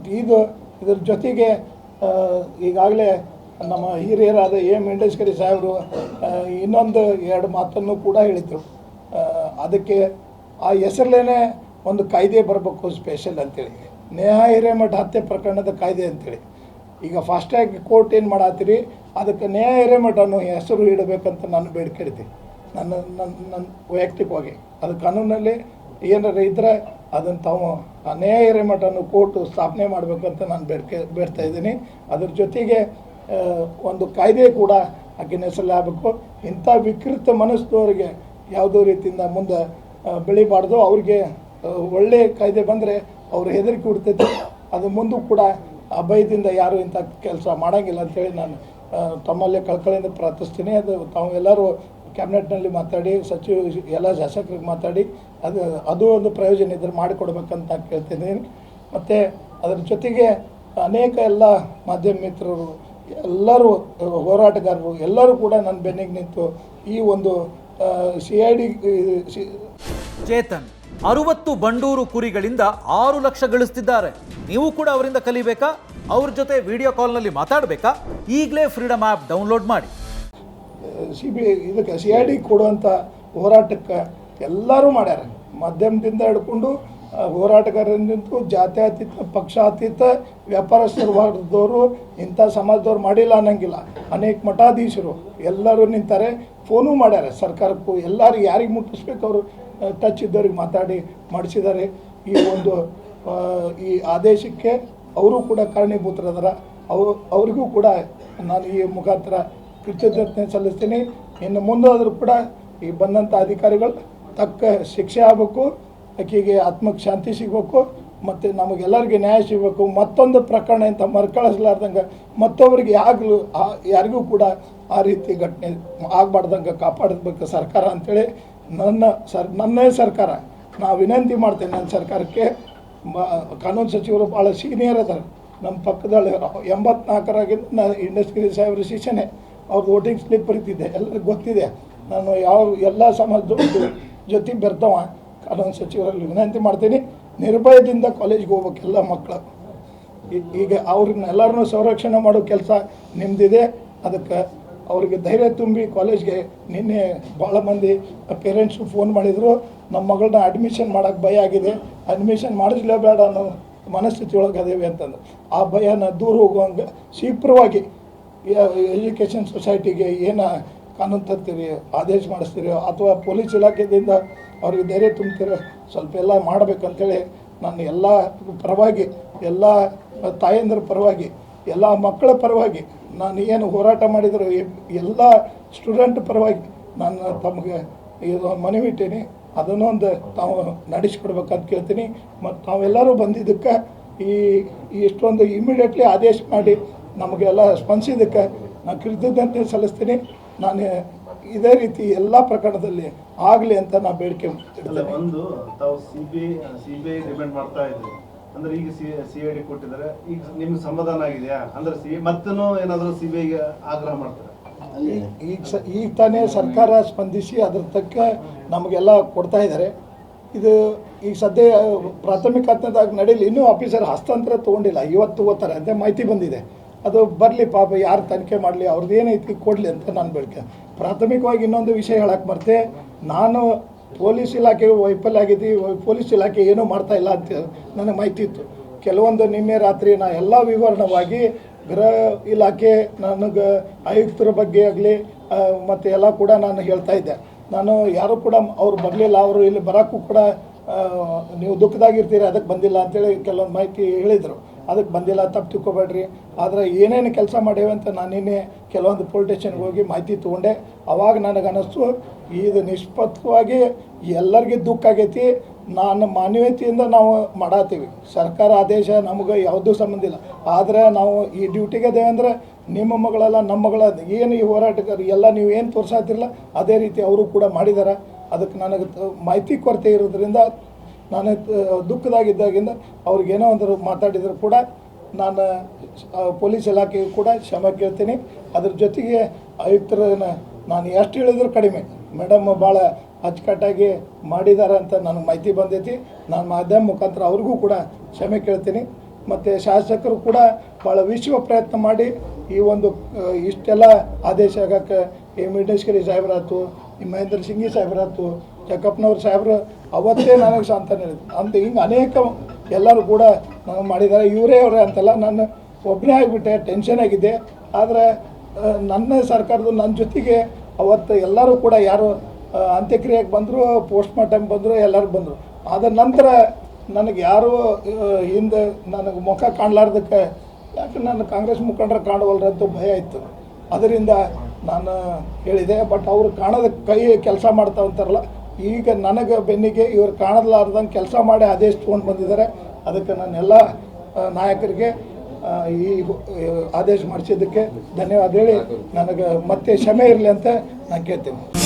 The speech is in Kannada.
ಮತ್ತು ಇದು ಇದ್ರ ಜೊತೆಗೆ ಈಗಾಗಲೇ ನಮ್ಮ ಹಿರಿಯರಾದ ಎ ಮೆಂಡೇಶ್ವರಿ ಸಾಹೇಬರು ಇನ್ನೊಂದು ಎರಡು ಮಾತನ್ನು ಕೂಡ ಹೇಳಿದರು. ಅದಕ್ಕೆ ಆ ಹೆಸರಲ್ಲೇ ಒಂದು ಕಾಯ್ದೆ ಬರಬೇಕು ಸ್ಪೆಷಲ್ ಅಂತೇಳಿ. ನೇಹ ಹಿರೇಮಠ ಹತ್ಯೆ ಪ್ರಕರಣದ ಕಾಯ್ದೆ ಅಂತೇಳಿ. ಈಗ ಫಾಸ್ಟ್ಯಾಗ್ ಕೋರ್ಟ್ ಏನು ಮಾಡತ್ತೀರಿ? ಅದಕ್ಕೆ ನೇಹ ಹಿರೇಮಠ ಅನ್ನೋ ಹೆಸರು ಇಡಬೇಕಂತ ನಾನು ಬೇಡಿಕೆ ನನ್ನ ನನ್ನ ನನ್ನ ವೈಯಕ್ತಿಕವಾಗಿ. ಅದು ಕಾನೂನಲ್ಲಿ ಏನಾರ ಇದ್ದರೆ ಅದನ್ನು ತಾವು ನೇಹ ಹಿರೇಮಠ ಕೋರ್ಟು ಸ್ಥಾಪನೆ ಮಾಡಬೇಕಂತ ನಾನು ಬೇಡ್ಕೆ ಬೇಡ್ತಾ ಇದ್ದೀನಿ. ಅದ್ರ ಜೊತೆಗೆ ಒಂದು ಕಾಯ್ದೆ ಕೂಡ ಆಕಿನ ಆಗಬೇಕು. ಇಂಥ ವಿಕೃತ ಮನಸ್ಸದವರಿಗೆ ಯಾವುದೋ ರೀತಿಯಿಂದ ಮುಂದೆ ಬೆಳಿಬಾರ್ದು. ಅವ್ರಿಗೆ ಒಳ್ಳೆಯ ಒಳ್ಳೆ ಕಾಯ್ದೆ ಬಂದರೆ ಅವ್ರು ಹೆದರಿಕೆ ಹುಡ್ತೈತೆ. ಅದು ಮುಂದೂ ಕೂಡ ಅಭಯದಿಂದ ಯಾರು ಇಂಥ ಕೆಲಸ ಮಾಡೋಂಗಿಲ್ಲ ಅಂತೇಳಿ ನಾನು ತಮ್ಮಲ್ಲೇ ಕಳ್ಕಳಿಂದ ಪ್ರಾರ್ಥಿಸ್ತೀನಿ. ಅದು ತಾವು ಎಲ್ಲರೂ ಕ್ಯಾಬಿನೆಟ್ನಲ್ಲಿ ಮಾತಾಡಿ, ಸಚಿವ ಎಲ್ಲ ಶಾಸಕರಿಗೆ ಮಾತಾಡಿ, ಅದು ಅದು ಒಂದು ಪ್ರಯೋಜನ ಇದ್ದರೆ ಮಾಡಿಕೊಡ್ಬೇಕಂತ ಕೇಳ್ತಿದ್ದೀನಿ ಮತ್ತು ಅದರ ಜೊತೆಗೆ ಅನೇಕ ಎಲ್ಲ ಮಾಧ್ಯಮ ಮಿತ್ರರು, ಎಲ್ಲರೂ, ಹೋರಾಟಗಾರರು, ಎಲ್ಲರೂ ಕೂಡ ನನ್ನ ಬೆನ್ನಿಗೆ ನಿಂತು ಈ ಒಂದು ಸಿ ಐ ಡಿ ಚೇತನ್, ಅರುವತ್ತು ಬಂಡೂರು ಕುರಿಗಳಿಂದ ಆರು ಲಕ್ಷ ಗಳಿಸ್ತಿದ್ದಾರೆ. ನೀವು ಕೂಡ ಅವರಿಂದ ಕಲಿಬೇಕಾ? ಅವ್ರ ಜೊತೆ ವಿಡಿಯೋ ಕಾಲ್ನಲ್ಲಿ ಮಾತಾಡಬೇಕಾ? ಈಗಲೇ ಫ್ರೀಡಮ್ ಆ್ಯಪ್ ಡೌನ್ಲೋಡ್ ಮಾಡಿ. ಸಿ ಬಿ ಇದಕ್ಕೆ ಸಿ ಐ ಡಿ ಕೊಡುವಂಥ ಹೋರಾಟಕ್ಕೆ ಎಲ್ಲರೂ ಮಾಡ್ಯಾರ. ಮಾಧ್ಯಮದಿಂದ ಹಿಡ್ಕೊಂಡು ಹೋರಾಟಗಾರರು ನಿಂತು ಜಾತ್ಯತೀತ, ಪಕ್ಷಾತೀತ, ವ್ಯಾಪಾರಸ್ಥರು ಇಂಥ ಸಮಾಜದವ್ರು ಮಾಡಿಲ್ಲ ಅನ್ನಂಗಿಲ್ಲ. ಅನೇಕ ಮಠಾಧೀಶರು ಎಲ್ಲರೂ ನಿಂತಾರೆ, ಫೋನು ಮಾಡ್ಯಾರ. ಸರ್ಕಾರಕ್ಕೂ ಎಲ್ಲರೂ ಯಾರಿಗೆ ಮುಟ್ಟಿಸ್ಬೇಕು ಅವರು ಟಚ್ ಇದ್ದವ್ರಿಗೆ ಮಾತಾಡಿ ಮಾಡಿಸಿದ್ದಾರೆ. ಈ ಒಂದು ಈ ಆದೇಶಕ್ಕೆ ಅವರು ಕೂಡ ಕಾರಣೀಭೂತರದಾರ. ಅವು, ಅವರಿಗೂ ಕೂಡ ನಾನು ಈ ಮುಖಾಂತರ ಕೃತಜ್ಞತೆ ಸಲ್ಲಿಸ್ತೀನಿ. ಇನ್ನು ಮುಂದಾದರೂ ಕೂಡ ಈ ಬಂದಂಥ ಅಧಿಕಾರಿಗಳು ತಕ್ಕ ಶಿಕ್ಷೆ ಆಗಬೇಕು, ಆಕೆಗೆ ಆತ್ಮಕ್ಕೆ ಶಾಂತಿ ಸಿಗಬೇಕು, ಮತ್ತು ನಮಗೆಲ್ಲರಿಗೆ ನ್ಯಾಯ ಸಿಗಬೇಕು. ಮತ್ತೊಂದು ಪ್ರಕರಣ ಇಂಥ ಮರುಕಳಿಸ್ಲಾರ್ದಂಗೆ ಮತ್ತೊಬ್ಬರಿಗೆ ಆಗಲು ಯಾರಿಗೂ ಕೂಡ ಆ ರೀತಿ ಘಟನೆ ಆಗಬಾರ್ದಂಗೆ ಕಾಪಾಡಬೇಕು ಸರ್ಕಾರ ಅಂಥೇಳಿ ನನ್ನ ಸರ್, ನನ್ನೇ ಸರ್ಕಾರ. ನಾ ವಿನಂತಿ ಮಾಡ್ತೇನೆ ನನ್ನ ಸರ್ಕಾರಕ್ಕೆ. ಕಾನೂನು ಸಚಿವರು ಭಾಳ ಸೀನಿಯರ್ ಅದಾರೆ. ನಮ್ಮ ಪಕ್ಕದಲ್ಲಿ ಎಂಬತ್ನಾಲ್ಕರಾಗಿಂದ ನಾನು ಇಂಡಸ್ಟ್ರಿ ಸಾಹೇಬ್ರ ಶಿಕ್ಷಣೆ. ಅವ್ರದ್ದು ವೋಟಿಂಗ್ ಸ್ಲಿಪ್ ಬರೀತಿದ್ದೆ. ಎಲ್ಲರಿಗೂ ಗೊತ್ತಿದೆ. ನಾನು ಯಾವ ಎಲ್ಲ ಸಮಾಜದ ಜೊತೆ ಬೆರ್ತವ ಕಾನೂನು ಸಚಿವರಲ್ಲಿ ವಿನಂತಿ ಮಾಡ್ತೀನಿ. ನಿರ್ಭಯದಿಂದ ಕಾಲೇಜ್ಗೆ ಹೋಗ್ಬೇಕು ಎಲ್ಲ ಮಕ್ಕಳು ಈಗ ಈಗ ಅವ್ರನ್ನೆಲ್ಲರನ್ನೂ ಸಂರಕ್ಷಣೆ ಮಾಡೋ ಕೆಲಸ ನಿಮ್ಮದಿದೆ ಅದಕ್ಕೆ ಅವ್ರಿಗೆ ಧೈರ್ಯ ತುಂಬಿ ಕಾಲೇಜ್ಗೆ ನಿನ್ನೆ ಭಾಳ ಮಂದಿ ಪೇರೆಂಟ್ಸು ಫೋನ್ ಮಾಡಿದರು. ನಮ್ಮ ಮಗಳನ್ನ ಅಡ್ಮಿಷನ್ ಮಾಡೋಕ್ಕೆ ಭಯ ಆಗಿದೆ. ಅಡ್ಮಿಷನ್ ಮಾಡಿಸ್ಲೇಬೇಡ ಅನ್ನೋ ಮನಸ್ಥಿತಿ ಒಳಗೆ ಅದೇವೆ ಅಂತಂದು ಆ ಭಯನ ದೂರ ಹೋಗುವಂಗೆ ಶೀಘ್ರವಾಗಿ ಎಜುಕೇಷನ್ ಸೊಸೈಟಿಗೆ ಏನು ಕಾನೂನು ತರ್ತೀರಿ, ಆದೇಶ ಮಾಡಿಸ್ತೀರಿ ಅಥವಾ ಪೊಲೀಸ್ ಇಲಾಖೆಯಿಂದ ಅವ್ರಿಗೆ ಧೈರ್ಯ ತುಂಬ್ತೀರಿ, ಸ್ವಲ್ಪ ಎಲ್ಲ ಮಾಡಬೇಕಂತೇಳಿ ನಾನು ಎಲ್ಲ ಪರವಾಗಿ, ಎಲ್ಲ ತಾಯಂದ್ರ ಪರವಾಗಿ, ಎಲ್ಲ ಮಕ್ಕಳ ಪರವಾಗಿ ನಾನು ಏನು ಹೋರಾಟ ಮಾಡಿದ್ರು ಎಲ್ಲ ಸ್ಟೂಡೆಂಟ್ ಪರವಾಗಿ ನಾನು ತಮಗೆ ಇದು ಮನವಿ ಇಟ್ಟೀನಿ. ಅದನ್ನೊಂದು ತಾವು ನಡೆಸ್ಕೊಡ್ಬೇಕಂತ ಕೇಳ್ತೀನಿ. ಮತ್ತು ತಾವೆಲ್ಲರೂ ಬಂದಿದ್ದಕ್ಕೆ ಈ ಇಷ್ಟೊಂದು ಇಮಿಡಿಯೇಟ್ಲಿ ಆದೇಶ ಮಾಡಿ ನಮಗೆಲ್ಲ ಸ್ಪಂದಿಸಿದ್ದಕ್ಕೆ ನಾನು ಕೃತಜ್ಞತೆ ಸಲ್ಲಿಸ್ತೀನಿ. ನಾನು ಇದೇ ರೀತಿ ಎಲ್ಲ ಪ್ರಕರಣದಲ್ಲಿ ಆಗಲಿ ಅಂತ ನಾನು ಬೇಡಿಕೆ ತಾವು C B C B I depend ಮಾಡ್ತಾ ಇದ್ದೀವಿ ಅಂದ್ರೆ ಈಗ ಸಿ ಸಿಐಡಿ ಕೊಟ್ಟಿದ್ದಾರೆ. ಈಗ ನಿಮ್ಗೆ ಸಮಾಧಾನ ಆಗಿದೆಯಾ? ಅಂದ್ರೆ ಸಿ ಮತ್ತೂ ಬಿ ಐಗೆ ಆಗ್ರಹ ಮಾಡ್ತಾರೆ? ಈಗ ಸ ಈಗ ತಾನೇ ಸರ್ಕಾರ ಸ್ಪಂದಿಸಿ ಅದ್ರ ತಕ್ಕ ನಮಗೆಲ್ಲ ಕೊಡ್ತಾ ಇದ್ದಾರೆ. ಇದು ಈಗ ಸದ್ಯ ಪ್ರಾಥಮಿಕ ಹಂತದಾಗ ನಡೀಲಿ ಇನ್ನೂ ಆಫೀಸರ್ ಹಸ್ತಾಂತರ ತೊಗೊಂಡಿಲ್ಲ. ಇವತ್ತು ಓದ್ತಾರೆ ಅಂತ ಮಾಹಿತಿ ಬಂದಿದೆ. ಅದು ಬರಲಿ ಪಾಪ, ಯಾರು ತನಿಖೆ ಮಾಡಲಿ ಅವ್ರದ್ದು ಏನೈತಿ ಕೊಡಲಿ ಅಂತ ನಾನು ಬೇಡಿಕೆ ಪ್ರಾಥಮಿಕವಾಗಿ ಇನ್ನೊಂದು ವಿಷಯ ಹೇಳಕ್ಕೆ ಬರ್ತೆ ನಾನು ಪೊಲೀಸ್ ಇಲಾಖೆ ವೈಫಲ್ಯ ಆಗಿದ್ದು, ಪೊಲೀಸ್ ಇಲಾಖೆ ಏನೂ ಮಾಡ್ತಾ ಇಲ್ಲ ಅಂತ ನನಗೆ ಮಾಹಿತಿ ಇತ್ತು. ಕೆಲವೊಂದು ನಿನ್ನೆ ರಾತ್ರಿ ನಾ ಎಲ್ಲ ವಿವರಣವಾಗಿ ಗೃಹ ಇಲಾಖೆ, ನನಗೆ ಆಯುಕ್ತರ ಬಗ್ಗೆ ಆಗಲಿ ಮತ್ತು ಎಲ್ಲ ಕೂಡ ನಾನು ಹೇಳ್ತಾ ಇದ್ದೆ. ನಾನು ಯಾರು ಕೂಡ ಅವ್ರು ಬರಲಿಲ್ಲ, ಅವರು ಇಲ್ಲಿ ಬರೋಕ್ಕೂ ಕೂಡ ನೀವು ದುಃಖದಾಗಿರ್ತೀರಿ ಅದಕ್ಕೆ ಬಂದಿಲ್ಲ ಅಂತೇಳಿ ಕೆಲವೊಂದು ಮಾಹಿತಿ ಹೇಳಿದರು. ಅದಕ್ಕೆ ಬಂದಿಲ್ಲ, ತಪ್ಪು ತಿಳ್ಕೊಬೇಡ್ರಿ. ಆದರೆ ಏನೇನು ಕೆಲಸ ಮಾಡೇವೆ ಅಂತ ನಾನು ನಿನ್ನೆ ಕೆಲವೊಂದು ಪೊಲೀಸ್ ಸ್ಟೇಷನ್ಗೆ ಹೋಗಿ ಮಾಹಿತಿ ತೊಗೊಂಡೆ. ಅವಾಗ ನನಗೆ ಅನಿಸ್ತು, ಇದು ನಿಷ್ಪತ್ವಾಗಿ ಎಲ್ಲರಿಗೆ ದುಃಖ ಆಗೈತಿ. ನಾನು ಮಾನವೀಯತೆಯಿಂದ ನಾವು ಮಾಡತ್ತೀವಿ ಸರ್ಕಾರ ಆದೇಶ ನಮಗೆ ಯಾವುದೂ ಸಂಬಂಧ ಇಲ್ಲ. ಆದರೆ ನಾವು ಈ ಡ್ಯೂಟಿಗೆ ಅದೇವಂದ್ರೆ ನಿಮ್ಮ ಮಗಳಲ್ಲ, ನಮ್ಮ ಮಗಳ ಏನು ಈ ಹೋರಾಟಗಾರ, ಎಲ್ಲ ನೀವು ಏನು ತೋರ್ಸಾತಿರಲ್ಲ, ಅದೇ ರೀತಿ ಅವರು ಕೂಡ ಮಾಡಿದ್ದಾರೆ ಅದಕ್ಕೆ ನನಗೆ ಮಾಹಿತಿ ಕೊರತೆ ಇರೋದ್ರಿಂದ ನಾನು ದುಃಖದಾಗಿದ್ದಾಗಿಂದ ಅವ್ರಿಗೇನೋ ಒಂದು ಮಾತಾಡಿದ್ರು ಕೂಡ ನಾನು ಪೊಲೀಸ್ ಇಲಾಖೆಗೂ ಕೂಡ ಕ್ಷಮೆ ಕೇಳ್ತೀನಿ. ಅದ್ರ ಜೊತೆಗೆ ಆಯುಕ್ತರನ್ನ ನಾನು ಎಷ್ಟು ಹೇಳಿದ್ರು ಕಡಿಮೆ. ಮೇಡಮ್ ಭಾಳ ಅಚ್ಚುಕಟ್ಟಾಗಿ ಮಾಡಿದ್ದಾರೆ ಅಂತ ನನಗೆ ಮಾಹಿತಿ ಬಂದೈತಿ. ನಾನು ಮಾಧ್ಯಮ ಮುಖಾಂತರ ಅವ್ರಿಗೂ ಕೂಡ ಕ್ಷಮೆ ಕೇಳ್ತೀನಿ. ಮತ್ತು ಶಾಸಕರು ಕೂಡ ಭಾಳ ವಿಶ್ವ ಪ್ರಯತ್ನ ಮಾಡಿ ಈ ಒಂದು ಇಷ್ಟೆಲ್ಲ ಆದೇಶ ಆಗಕ್ಕೆ ಈ ಮಿಡೇಶ್ವರಿ ಸಾಹೇಬರಾತು ಈ ಮಹೇಂದ್ರ ಸಿಂಗಿ ಸಾಹೇಬ್ರಾತು ಜಕ್ಕಪ್ಪನವ್ರ ಸಾಹೇಬ್ರು ಅವತ್ತೇ ನನಗೆ ಹೇಳಿದ್ರು. ಅಂತ ಹಿಂಗೆ ಅನೇಕ ಎಲ್ಲರೂ ಕೂಡ ಮಾಡಿದ್ದಾರೆ. ಇವರೇ ಅವರೇ ಅಂತಲ್ಲ ನಾನು ಒಬ್ಬನೇ ಆಗಿಬಿಟ್ಟೆ ಟೆನ್ಷನ್ ಆಗಿದ್ದೆ. ಆದರೆ ನನ್ನ ಸರ್ಕಾರದ ನನ್ನ ಜೊತೆಗೆ ಅವತ್ತು ಎಲ್ಲರೂ ಕೂಡ ಯಾರು ಅಂತ್ಯಕ್ರಿಯೆಗೆ ಬಂದರು ಪೋಸ್ಟ್ ಮಾರ್ಟಮ್ ಬಂದರು, ಎಲ್ಲರೂ ಬಂದರು. ಆದ ನಂತರ ನನಗೆ ಯಾರು ಹಿಂದೆ ನನಗೆ ಮುಖ ಕಾಣಲಾರ್ದಕ್ಕೆ ಯಾಕೆ ನಾನು ಕಾಂಗ್ರೆಸ್ ಮುಖಂಡರು ಕಾಣವಲ್ರಂತ ಭಯ ಇತ್ತು. ಅದರಿಂದ ನಾನು ಹೇಳಿದೆ ಬಟ್ ಅವರು ಕಾಣೋದಕ್ಕೆ ಕೈ ಕೆಲಸ ಮಾಡ್ತಾ ಅಂತಾರಲ್ಲ ಈಗ ನನಗೆ ಬೆನ್ನಿಗೆ ಇವರು ಕಾಣಲಾರ್ದಂಗೆ ಕೆಲಸ ಮಾಡಿ ಆದೇಶ ತೊಗೊಂಡು ಬಂದಿದ್ದಾರೆ. ಅದಕ್ಕೆ ನನ್ನೆಲ್ಲ ನಾಯಕರಿಗೆ ಈ, ಆದೇಶ ಮಾಡಿಸಿದ್ದಕ್ಕೆ ಧನ್ಯವಾದ ಹೇಳಿ ನನಗೆ ಮತ್ತೆ ಕ್ಷಮೆ ಇರಲಿ ಅಂತ ನಾನು ಕೇಳ್ತೀನಿ.